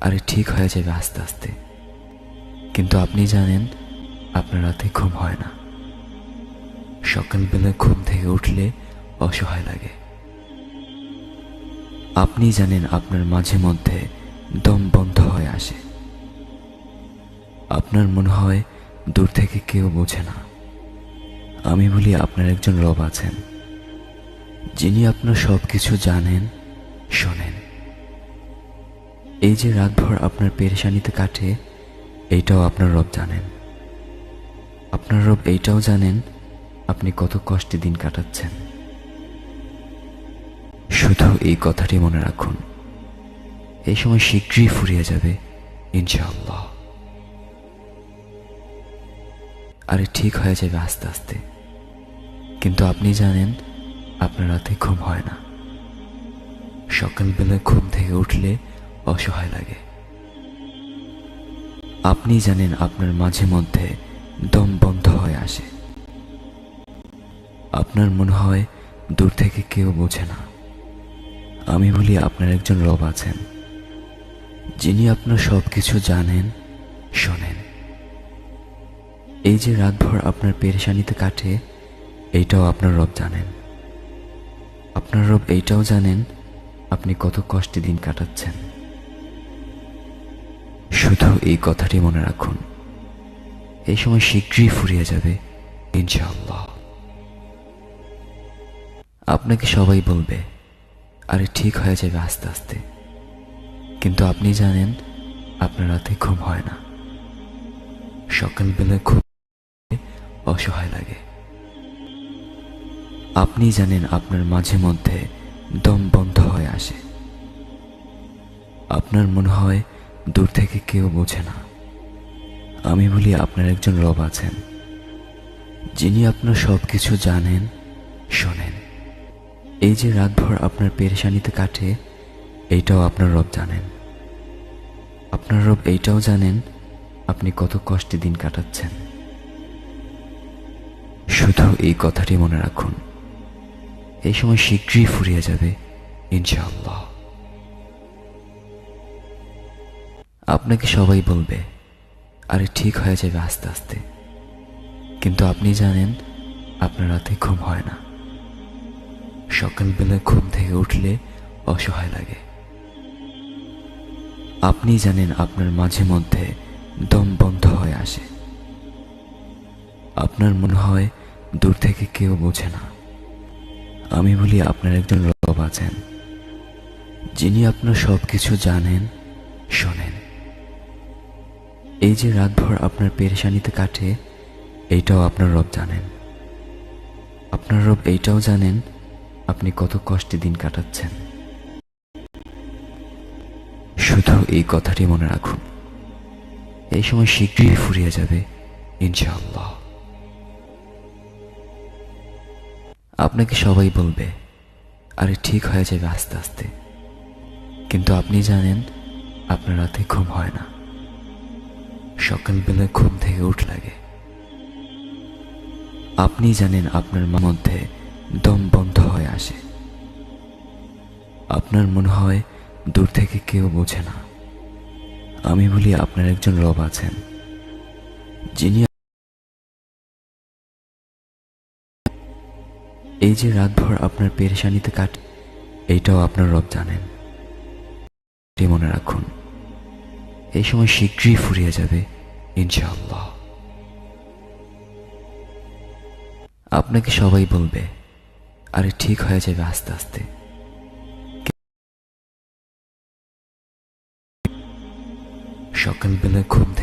আরে ঠিক হয়ে যাবে আস্তে আস্তে। কিন্তু আপনি জানেন, আপনার রাতে ঘুম হয় না। সকালবেলা ঘুম থেকে উঠলে অসহায় লাগে। আপনি জানেন আপনার মাঝে মধ্যে দম বন্ধ হয়ে আসে। আপনার মনে হয় দূর থেকে কেউ বোঝে না। আমি বলি, আপনার একজন রব আছেন। যিনি আপনার সব কিছু জানেন, শোনেন। এই যে রাতভর আপনার পেরেশানিতে কাটে, এইটাও আপনার রব জানেন। আপনার রব এইটাও জানেন, আপনি কত কষ্টে দিন কাটাচ্ছেন। শুধু এই কথাটি মনে রাখুন, এই সময় শীঘ্রই ফুরিয়ে যাবে, ইনশাআল্লাহ। আরে ঠিক হয়ে যাবে আস্তে আস্তে। কিন্তু আপনি জানেন, আপনার রাতে ঘুম হয় না। সকালবেলা ঘুম থেকে উঠলে অসহায় লাগে। আপনি জানেন আপনার মাঝে মধ্যে দম বন্ধ হয়ে আসে। আপনার মনে হয় দূর থেকে কেউ বোঝে না। আমি বলি আপনার একজন রব আছেন, যিনি আপনার সব কিছু জানেন, শোনেন। এই যে রাতভর আপনার পেরেশানিতে কাটে, এইটাও আপনার রব জানেন। আপনার রব এইটাও জানেন, আপনি কত কষ্টে দিন কাটাচ্ছেন। শুধু এই কথাটি মনে রাখুন। এই সময় শীঘ্রই ফুরিয়ে যাবে, ইনশাআল্লাহ। আপনাকে সবাই বলবে, আরে ঠিক হয়ে যাবে আস্তে আস্তে। কিন্তু আপনি জানেন, আপনার রাতে ঘুম হয় না। সকালবেলা ঘুম অসহায় লাগে। আপনি জানেন আপনার মাঝে মধ্যে দম বন্ধ হয়ে আসে। আপনার মনে হয় দূর থেকে কেউ বোঝে না। আমি বলি, আপনার একজন রব আছেন। যিনি আপনার সব কিছু জানেন, শোনেন। এই যে রাতভর আপনার পেরেশানিতে কাটে, এইটাও আপনার রব জানেন। আপনার রব এইটাও জানেন, আপনি কত কষ্টে দিন কাটাচ্ছেন। শুধু এই কথাটি মনে রাখুন। এই সময় শীঘ্রই ফুরিয়ে যাবে, ইনশাআল্লাহ। আপনাকে সবাই বলবে, আরে ঠিক হয়ে যাবে আস্তে আস্তে। কিন্তু আপনি জানেন, আপনার রাতে ঘুম হয় না। সকালবেলা ঘুম থেকে উঠলে অসহায় লাগে। আপনি জানেন আপনার মাঝে মধ্যে দম বন্ধ হয়ে আসে। আপনার মনে হয় দূর থেকে কেউ বোঝে না। আমি বলি, আপনার একজন রব আছেন। যিনি আপনার সব কিছু জানেন, শোনেন। এই যে রাতভর আপনার পেরেশানিতে কাটে, এইটাও আপনার রব জানেন। আপনার রব এইটাও জানেন, আপনি কত কষ্টে দিন কাটাচ্ছেন। শুধু এই কথাটি মনে রাখুন। এই সময় শীঘ্রই ফুরিয়ে যাবে, ইনশাআল্লাহ। আপনাকে সবাই বলবে, আরে ঠিক হয়ে যাবে আস্তে আস্তে। কিন্তু আপনি জানেন, আপনার রাতে ঘুম হয় না। সকালবেলা ঘুম থেকে উঠ লাগে। আপনি জানেন আপনার মধ্যে দম বন্ধ হয়ে আসে। আপনার মনে হয় দূর থেকে কেউ বোঝে না। আমি বলি, আপনার একজন রব আছেন, যিনি এই যে রাতভর আপনার পেরেশানিতে কাটে এইটাও আপনার রব জানেন। মনে রাখুন, এই সময় শীঘ্রই ফুরিয়ে যাবে। ইনশাআল্লাহ। আপনাকে সবাই বলবে আরে ঠিক হয়ে যাবে আস্তে আস্তে। সকালবেলা ঘুম থেকে